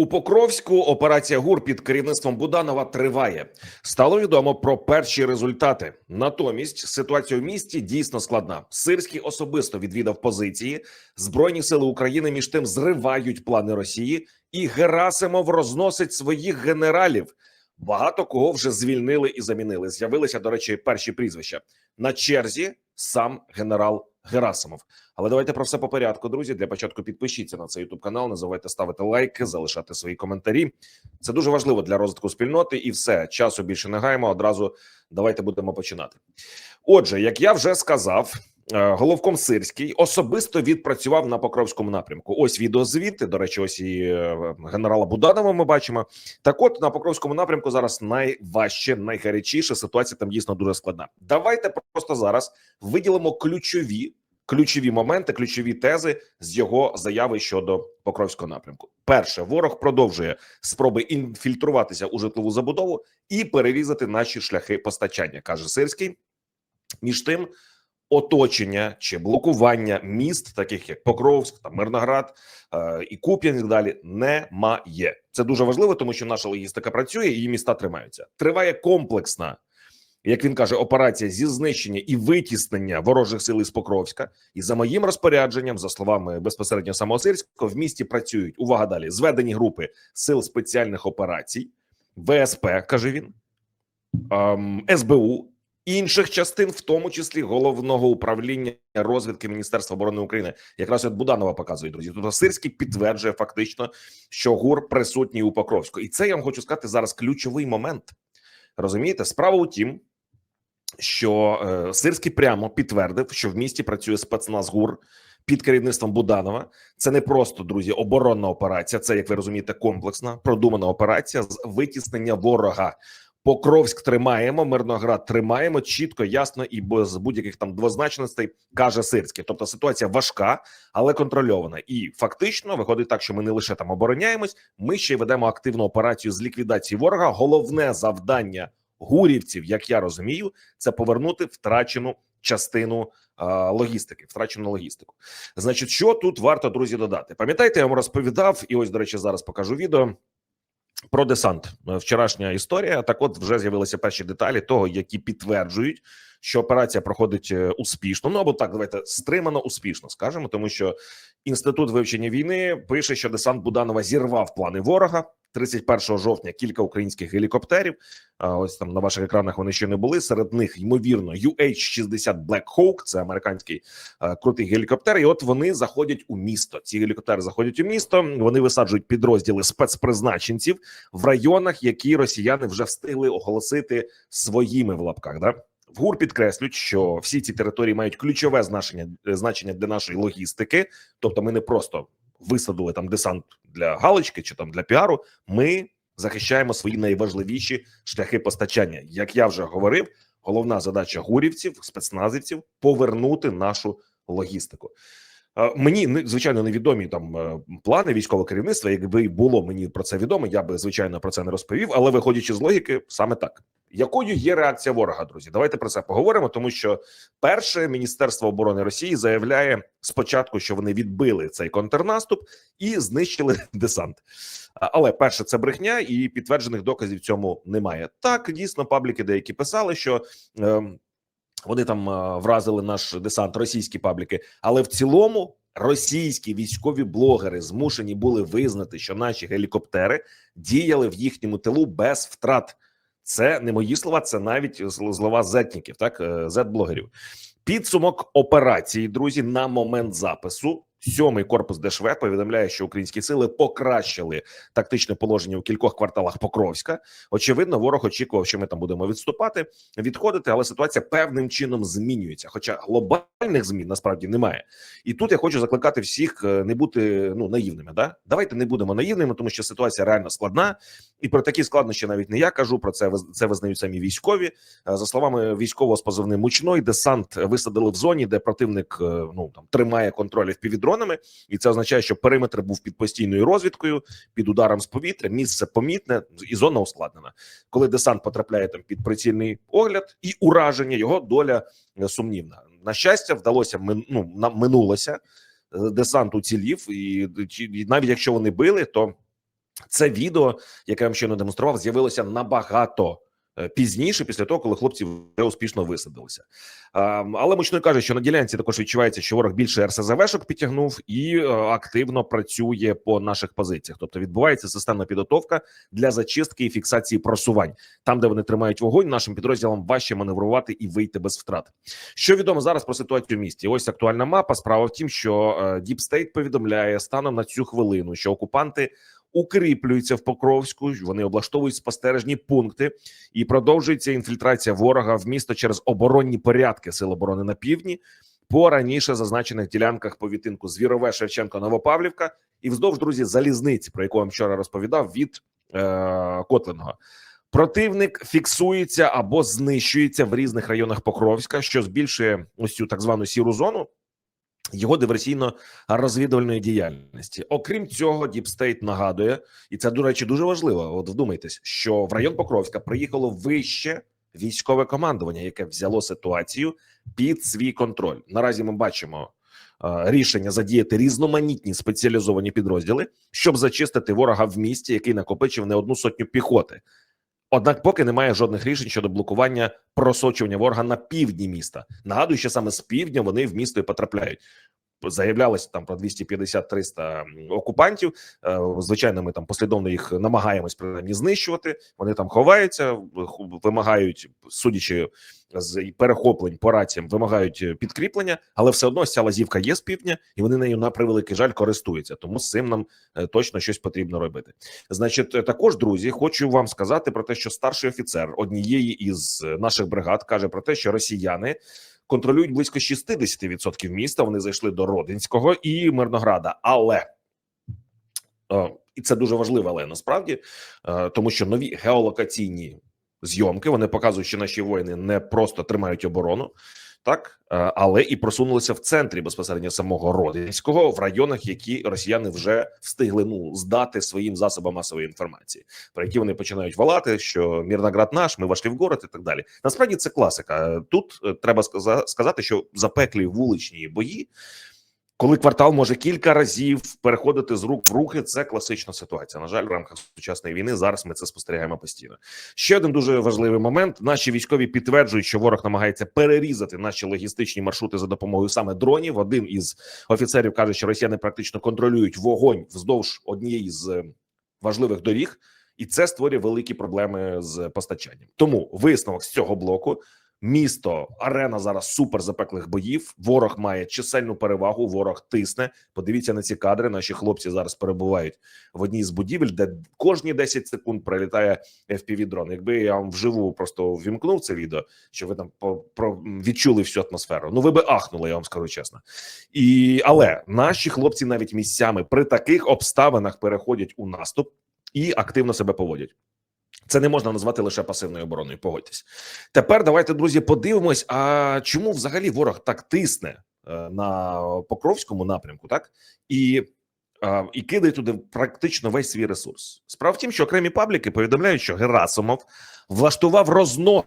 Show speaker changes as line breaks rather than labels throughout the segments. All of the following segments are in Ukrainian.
У Покровську операція ГУР під керівництвом Буданова триває. Стало відомо про перші результати. Натомість ситуація в місті дійсно складна. Сирський особисто відвідав позиції. Збройні сили України між тим зривають плани Росії, і Герасимов розносить своїх генералів. Багато кого вже звільнили і замінили. З'явилися, до речі, перші прізвища на черзі. Сам генерал Герасимов. Але давайте про все по порядку, друзі. Для початку підпишіться на цей youtube канал. Не забувайте ставити лайки, залишати свої коментарі. Це дуже важливо для розвитку спільноти. І все часу більше не гаємо. Одразу давайте будемо починати. Отже, як я вже сказав, головком Сирський особисто відпрацював на Покровському напрямку. Ось відеозвіти. До речі, ось і е, генерала Буданова. Ми бачимо. Так, от на Покровському напрямку зараз найважче, найгарячіше. Ситуація там дійсно дуже складна. Давайте просто зараз виділимо ключові ключові моменти, ключові тези з його заяви щодо Покровського напрямку. Перше, ворог продовжує спроби інфільтруватися у житлову забудову і перерізати наші шляхи постачання, каже Сирський. Між тим, оточення чи блокування міст, таких як Покровськ, та Мирноград е, і Куп'ян, і далі, немає. Це дуже важливо, тому що наша логістика працює, і міста тримаються. Триває комплексна як він каже, операція зі знищення і витіснення ворожих сил із Покровська. І за моїм розпорядженням, за словами безпосередньо самого в місті працюють увага далі зведені групи сил спеціальних операцій, ВСП каже він, ем, СБУ. Інших частин, в тому числі головного управління розвідки Міністерства оборони України, якраз от Буданова показує друзі. Тобто Сирський підтверджує фактично, що ГУР присутній у Покровську, і це я вам хочу сказати зараз ключовий момент. Розумієте, справа у тім, що е, Сирський прямо підтвердив, що в місті працює спецназ ГУР під керівництвом Буданова. Це не просто друзі, оборонна операція. Це як ви розумієте, комплексна продумана операція з витіснення ворога. Покровськ тримаємо, Мирноград тримаємо чітко, ясно і без будь-яких там двозначностей каже Сирський. Тобто ситуація важка, але контрольована. І фактично виходить так, що ми не лише там обороняємось, ми ще й ведемо активну операцію з ліквідації ворога. Головне завдання гурівців, як я розумію, це повернути втрачену частину а, логістики, втрачену логістику. Значить, що тут варто друзі додати? Пам'ятаєте, я вам розповідав, і ось до речі, зараз покажу відео. Про десант вчорашня історія. Так, от вже з'явилися перші деталі того, які підтверджують, що операція проходить е, успішно. Ну або так, давайте стримано успішно скажемо, тому що інститут вивчення війни пише, що десант Буданова зірвав плани ворога. 31 жовтня кілька українських гелікоптерів. Ось там на ваших екранах вони ще не були. Серед них ймовірно UH-60 Black Hawk, це американський а, крутий гелікоптер. І от вони заходять у місто. Ці гелікоптери заходять у місто. Вони висаджують підрозділи спецпризначенців в районах, які росіяни вже встигли оголосити своїми в лапках. Да в ГУР підкреслюють, що всі ці території мають ключове значення значення для нашої логістики, тобто ми не просто висадили там десант для галочки чи там для піару. Ми захищаємо свої найважливіші шляхи постачання. Як я вже говорив, головна задача гурівців, спецназівців повернути нашу логістику. Мені звичайно невідомі там е, плани військового керівництва. Якби було мені про це відомо, я би звичайно про це не розповів. Але виходячи з логіки, саме так якою є реакція ворога, друзі? Давайте про це поговоримо. Тому що перше міністерство оборони Росії заявляє спочатку, що вони відбили цей контрнаступ і знищили десант. Але перше, це брехня, і підтверджених доказів цьому немає. Так дійсно пабліки деякі писали, що. Е, вони там вразили наш десант, російські пабліки, але в цілому російські військові блогери змушені були визнати, що наші гелікоптери діяли в їхньому тилу без втрат. Це не мої слова, це навіть слова зетніків, так е, зет-блогерів. Підсумок операції, друзі, на момент запису Сьомий корпус ДШВ повідомляє, що українські сили покращили тактичне положення у кількох кварталах Покровська. Очевидно, ворог очікував, що ми там будемо відступати, відходити, але ситуація певним чином змінюється. Хоча глобальних змін насправді немає. І тут я хочу закликати всіх е, не бути ну наївними. Да, давайте не будемо наївними, тому що ситуація реально складна, і про такі складнощі навіть не я кажу. Про це це визнають самі військові. Е, за словами військового з позивним мучной десант висадили в зоні, де противник е, ну там тримає контроль в півдронами, дронами, і це означає, що периметр був під постійною розвідкою, під ударом з повітря. Місце помітне і зона ускладнена. Коли десант потрапляє там під прицільний огляд і ураження, його доля е, сумнівна. На щастя, вдалося ну, минулося. Е, десант уцілів, і, і навіть якщо вони били, то Це відео, яке я вам щойно демонстрував, з'явилося набагато пізніше, після того, коли хлопці вже успішно висадилися. Але мучно каже, що на ділянці також відчувається, що ворог більше РСЗВшок підтягнув і е, активно працює по наших позиціях. Тобто відбувається системна підготовка для зачистки і фіксації просувань. Там, де вони тримають вогонь, нашим підрозділам важче маневрувати і вийти без втрат. Що відомо зараз про ситуацію в місті? Ось актуальна мапа. Справа в тім, що е, Deep повідомляє станом на цю хвилину, що окупанти укріплюються в Покровську. Вони облаштовують спостережні пункти і продовжується інфільтрація ворога в місто через оборонні порядки Сил оборони на півдні. По раніше зазначених ділянках повітинку Звірове Шевченко Новопавлівка і вздовж друзі залізниці, про яку я вам вчора розповідав від е, Котлиного. Противник фіксується або знищується в різних районах Покровська, що збільшує ось цю так звану сіру зону його диверсійно-розвідувальної діяльності. Окрім цього, Діпстейт нагадує, і це до речі дуже важливо. От вдумайтесь, що в район Покровська приїхало вище військове командування, яке взяло ситуацію під свій контроль. Наразі ми бачимо. е, Рішення задіяти різноманітні спеціалізовані підрозділи, щоб зачистити ворога в місті, який накопичив не одну сотню піхоти. Однак, поки немає жодних рішень щодо блокування просочування ворога на півдні міста. Нагадую, що саме з півдня вони в місто і потрапляють. Заявлялося там про 250-300 окупантів. Е, Звичайно, ми там послідовно їх намагаємось принаймні знищувати. Вони там ховаються, вимагають, судячи з перехоплень по раціям, вимагають підкріплення, але все одно ця лазівка є з півдня, і вони нею на превеликий жаль користуються. Тому з цим нам е, точно щось потрібно робити. Значить, е, також друзі, хочу вам сказати про те, що старший офіцер однієї із е, наших бригад каже про те, що росіяни контролюють близько 60% міста. Вони зайшли до Родинського і Мирнограда, але е, і це дуже важливо, але насправді е, тому, що нові геолокаційні зйомки вони показують, що наші воїни не просто тримають оборону. Так, е, але і просунулися в центрі безпосередньо самого Родинського в районах, які росіяни вже встигли ну здати своїм засобам масової інформації, про які вони починають валати, що Мірноград наш, ми вошли в город і так далі. Насправді це класика. Тут е, треба сказати, що запеклі вуличні бої, коли квартал може кілька разів переходити з рук в руки, це класична ситуація. На жаль, в рамках сучасної війни зараз ми це спостерігаємо постійно. Ще один дуже важливий момент: наші військові підтверджують, що ворог намагається перерізати наші логістичні маршрути за допомогою саме дронів. Один із офіцерів каже, що росіяни практично контролюють вогонь вздовж однієї з е, важливих доріг, і це створює великі проблеми з постачанням. Тому висновок з цього блоку. Місто арена зараз супер запеклих боїв. Ворог має чисельну перевагу. Ворог тисне. Подивіться на ці кадри. Наші хлопці зараз перебувають в одній з будівель, де кожні 10 секунд прилітає fpv дрон. Якби я вам вживу просто вімкнув це відео, щоб ви там про відчули всю атмосферу. Ну ви би ахнули, я вам скажу чесно. І але наші хлопці навіть місцями при таких обставинах переходять у наступ і активно себе поводять. Це не можна назвати лише пасивною обороною. Погодьтесь. Тепер давайте, друзі, подивимось. А чому взагалі ворог так тисне е, на Покровському напрямку, так і і кидає туди практично весь свій ресурс. Справа в тім, що окремі пабліки повідомляють, що Герасимов влаштував рознос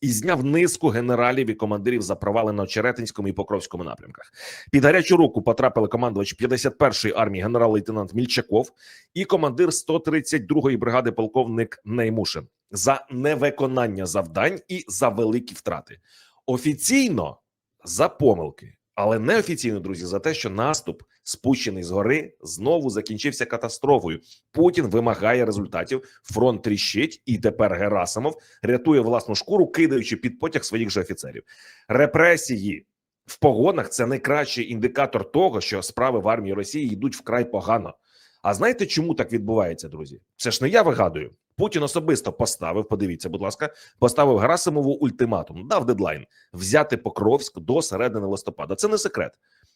і зняв низку генералів і командирів за провали на Очеретинському і Покровському напрямках. Під гарячу руку потрапили командувач 51-ї армії генерал-лейтенант Мільчаков і командир 132-ї бригади полковник Неймушин за невиконання завдань і за великі втрати. Офіційно за помилки, але неофіційно, друзі, за те, що наступ, спущений з гори, знову закінчився катастрофою. Путін вимагає результатів. Фронт тріщить, і тепер Герасимов рятує власну шкуру, кидаючи під потяг своїх же офіцерів. Репресії в погонах це найкращий індикатор того, що справи в армії Росії йдуть вкрай погано. А знаєте, чому так відбувається, друзі? Це ж не я вигадую. Путін особисто поставив. Подивіться, будь ласка, поставив Герасимову ультиматум, дав дедлайн взяти Покровськ до середини листопада. Це не секрет.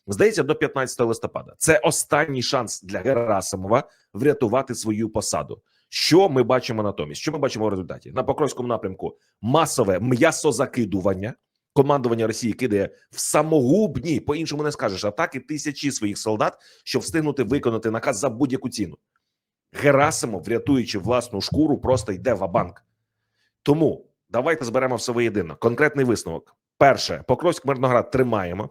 Здається, до 15 листопада. Це останній шанс для Герасимова врятувати свою посаду. Що ми бачимо натомість? Що ми бачимо в результаті на Покровському напрямку? Масове м'ясозакидування. Командування Росії кидає в самогубні, по іншому не скажеш, атаки тисячі своїх солдат, щоб встигнути виконати наказ за будь-яку ціну. Герасимов, врятуючи власну шкуру, просто йде в банк. Тому давайте зберемо все воєдино. Конкретний висновок: перше, Покровськ Мирноград тримаємо.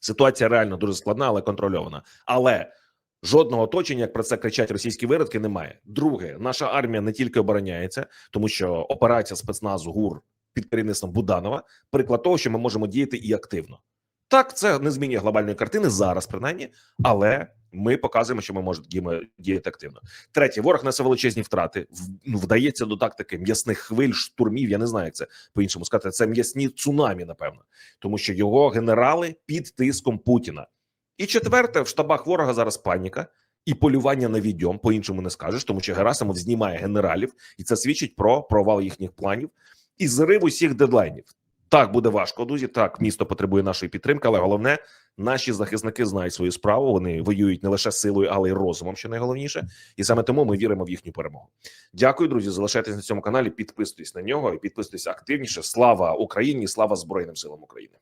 Ситуація реально дуже складна, але контрольована. Але Жодного оточення, як про це кричать російські виродки, немає. Друге, наша армія не тільки обороняється, тому що операція спецназу ГУР під керівництвом Буданова приклад того, що ми можемо діяти і активно. Так, це не змінює глобальної картини зараз, принаймні, але ми показуємо, що ми можемо діяти- активно. Третє, ворог несе величезні втрати. Ну, вдається до тактики м'ясних хвиль, штурмів. Я не знаю, як це по-іншому сказати. Це м'ясні цунамі, напевно, тому що його генерали під тиском Путіна. І четверте, в штабах ворога зараз паніка і полювання на відьом, по-іншому не скажеш, тому що Герасимов знімає генералів, і це свідчить про провал їхніх планів і зрив усіх дедлайнів. Так буде важко, друзі. Так, місто потребує нашої підтримки, але головне, наші захисники знають свою справу. Вони воюють не лише силою, але й розумом, що найголовніше, і саме тому ми віримо в їхню перемогу. Дякую, друзі. Залишайтесь на цьому каналі, підписуйтесь на нього і підписуйтесь активніше. Слава Україні! Слава Збройним силам України!